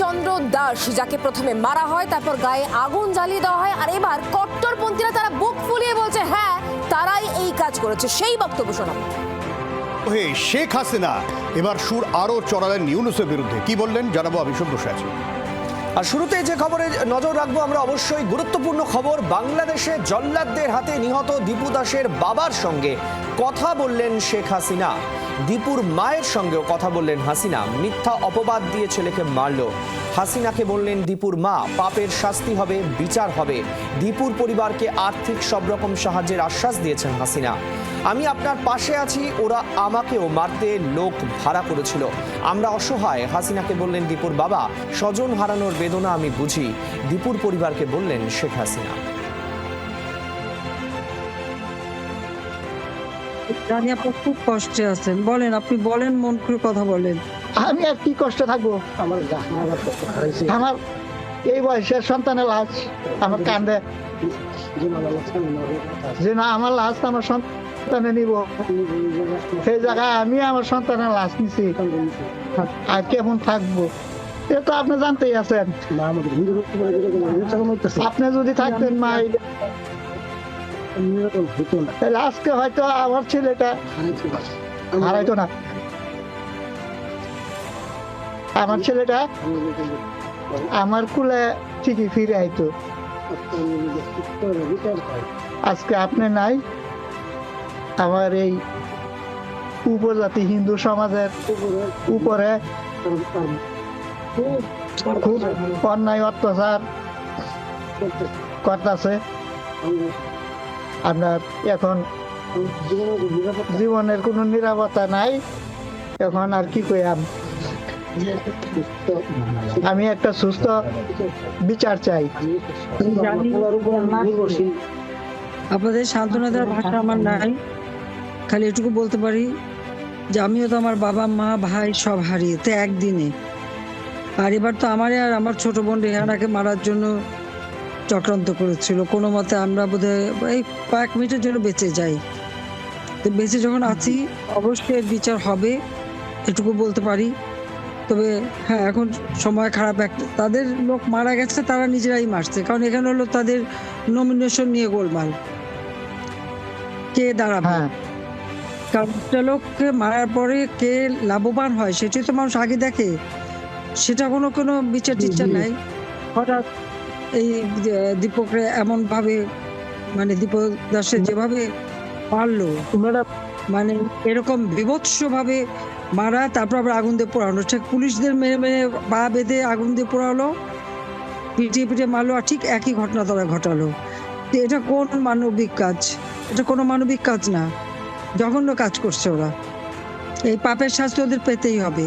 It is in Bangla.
চন্দ্র দাস যাকে প্রথমে মারা হয় তারপর গায়ে আগুন জ্বালিয়ে দেওয়া হয় আর এবার কট্টরপন্থীরা তারা বুক ফুলিয়ে বলছে হ্যাঁ তারাই এই কাজ করেছে। সেই বক্তব্য শোনা হে শেখ হাসিনা এবার সুর আরও চড়ালেন ইউনুসের বিরুদ্ধে। কি বললেন? জানাব অভিষেক বসে আছে আর শুরুতে যে খবরে নজর রাখব আমরা অবশ্যই গুরুত্বপূর্ণ খবর বাংলাদেশে জল্লাদদের হাতে নিহত দীপু দাসের বাবার সঙ্গে। কথা বললেন শেখ হাসিনা। দীপুর মায়ের সঙ্গেও কথা বললেন হাসিনা। মিথ্যা অপবাদ দিয়ে ছেলেকে মারল। হাসিনাকে বললেন, দীপুর মা, পাপের শাস্তি হবে, বিচার হবে। দীপুর পরিবারকে আর্থিক সব রকম সাহায্যের আশ্বাস দিয়েছেন হাসিনা। আমি আপনার পাশে আছি, ওরা আমাকেও মারতে লোক ভাড়া করেছিল। আমরা অসহায়। হাসিনাকে বললেন, দীপুর বাবা, স্বজন হারানোর বেদনা আমি বুঝি। দীপুর পরিবারকে বললেন শেখ হাসিনা। জানি আপনি খুব কষ্টে আছেন। বলেন আপনি বলেন মন খুলে কথা বলেন। আমি আর কি কষ্ট থাকব? আমার এই বয়সের সন্তানের লাশ আমার কান্দে। যে না আমার লাশ আমার সন্তানে নিব। সেই জায়গায় আমি আমার সন্তানের লাশ নিছি। আর কেমন থাকব? এটা তো আপনি জানতেই আছেন। আপনি যদি থাকতেন আজকে হয়তো আমার ছেলেটা হারাইতো না। আমার ছেলেটা আমার কুলে ঠিকই ফিরে আইতো। আজকে আপনি নাই, আমার এই উপজাতি হিন্দু সমাজের উপরে খুব অন্যায় অত্যাচার করতেছে। আপনার এখন জীবনের কোনো নিরাপত্তা নাই। এখন আর কি কইয়াম? আমি একটা সুস্থ বিচার চাই। আপনাদের সান্ত্বনা দেওয়ার ভাষা আমার নাই। খালি এটুকু বলতে পারি যে আমিও তো আমার বাবা, মা, ভাই সব হারিয়ে তো একদিনে। আর এবার তো আমারে আর আমার ছোট বোন রেহানাকে মারার জন্য চক্রান্ত করেছিল। কোনো মতে আমরা বোধহয় এই কয়েক মিনিটের জন্য বেঁচে যাই। তো বেঁচে যখন আছি অবশ্যই এর বিচার হবে এটুকু বলতে পারি। তবে হ্যাঁ এখন সময় খারাপ একটা তাদের লোক মারা গেছে তারা নিজেরাই মারছে। কারণ এখানে হলো তাদের নমিনেশন নিয়ে গোলমাল। কে দাঁড়াবে? হ্যাঁ। কারণ একটা লোককে মারার পরে কে লাভবান হয় সেটাই তো মানুষ আগে দেখে। সেটা কোনো কোনো বিচার টিচার নাই। হঠাৎ এই দীপকরে এমন ভাবে মানে দীপক দাসের যেভাবে পারল মানে এরকম বিভৎস ভাবে মারা তারপর আবার আগুন দিয়ে পোড়ানো। ঠিক পুলিশদের মেরে মেরে পা বেঁধে আগুন দিয়ে পোড়ালো পিটিয়ে পিটিয়ে মারলো আর ঠিক একই ঘটনা তারা ঘটালো। তো এটা কোন মানবিক কাজ? এটা কোনো মানবিক কাজ না। জঘন্য কাজ করছে ওরা। এই পাপের শাস্তি ওদের পেতেই হবে।